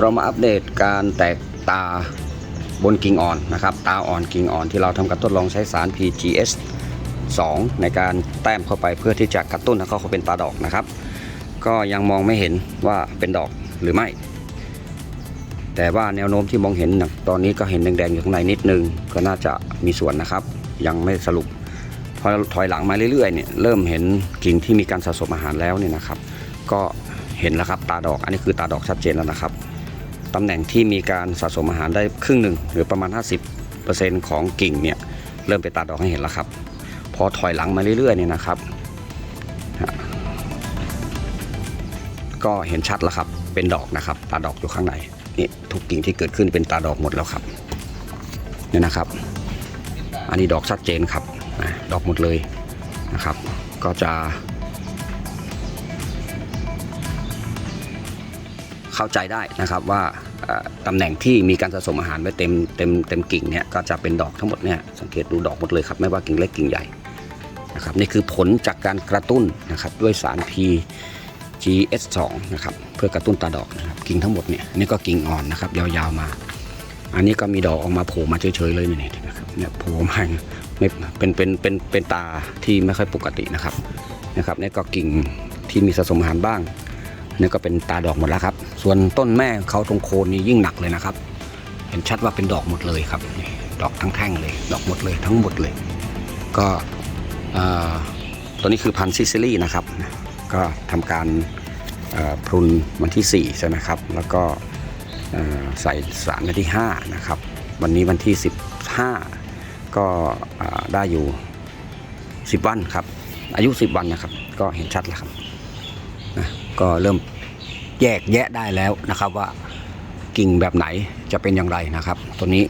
เรามาอัปเดตการแตกตาบนกิ่งอ่อนนะครับ ตาอ่อนกิ่งอ่อนที่เราทำการทดลองใช้สาร PGS 2 ในการแต้มเข้าไปเพื่อที่จะกระตุ้นให้เขาเป็นตาดอกนะครับ ก็ยังมองไม่เห็นว่าเป็นดอกหรือไม่ แต่ว่าแนวโน้มที่มองเห็นนะตอนนี้ก็เห็นแดงๆอยู่ข้างในนิดนึง ก็น่าจะมีส่วนนะครับ ยังไม่สรุปพอถอยหลังมาเรื่อยๆเนี่ยเริ่มเห็นกิ่งที่มีการสะสมอาหารแล้วเนี่ยนะครับ ก็เห็นแล้วครับตาดอก อันนี้คือตาดอกชัดเจนแล้วนะครับ ตำแหน่งที่มีการสะสมอาหารได้ครึ่งหนึ่งหรือประมาณ 50%ของกิ่งเนี่ยเริ่มเป็นตาดออกให้เห็นแล้วครับ พอถอยหลังมาเรื่อยๆเนี่ยนะครับ ก็เห็นชัดแล้วครับ เป็นดอกนะครับตาดอกอยู่ข้างในนี่ทุกกิ่งที่เกิดขึ้นเป็นตาดอกหมดแล้วครับเนี่ยนะครับ อันนี้ดอกชัดเจนครับดอกหมดเลยนะครับ ก็จะ เข้าใจได้นะครับว่าตำแหน่งที่มีการสะสมอาหารไว้เต็มเต็มเต็มกิ่งเนี่ยก็จะเป็นดอกทั้งหมดเนี่ยสังเกตดูดอกหมดเลยครับไม่ว่ากิ่งเล็กกิ่งใหญ่นะครับนี่คือผลจากการกระตุ้นนะครับด้วยสาร PGS2 นะครับเพื่อกระตุ้นตาดอกนะครับกิ่งทั้งหมดเนี่ยอันนี่ก็กิ่งอ่อนนะครับยาวๆมา อันนี้ก็มีดอกออกมาโผล่มาเฉยๆเลยเนี่ยนะครับเนี่ยโผล่มาไม่เป็นเป็นเป็นเป็นตาที่ไม่ค่อยปกตินะครับนะครับนี่ก็กิ่งที่มีสะสมอาหารบ้าง นี่ก็เป็นตาดอกหมดแล้วครับ ส่วนต้นแม่เขาตรงโคนนี่ยิ่งหนักเลยนะครับ เห็นชัดว่าเป็นดอกหมดเลยครับ ดอกทั้งแท่งเลย ดอกหมดเลยทั้งหมดเลย ก็ตัวนี้คือพันธุ์ซิซิลี่นะครับ ก็ทำการพรุนวันที่ 4 ใช่ไหมครับ แล้วก็ใส่สารวันที่ 5 นะครับ วันนี้วันที่ 15 ก็ได้อยู่ 10 วันครับ อายุ 10 วันนะครับ ก็เห็นชัดแล้วครับ นะก็เริ่มแยกแยะได้แล้วนะครับว่ากิ่งแบบไหนจะเป็นอย่างไรนะครับ ตัวนี้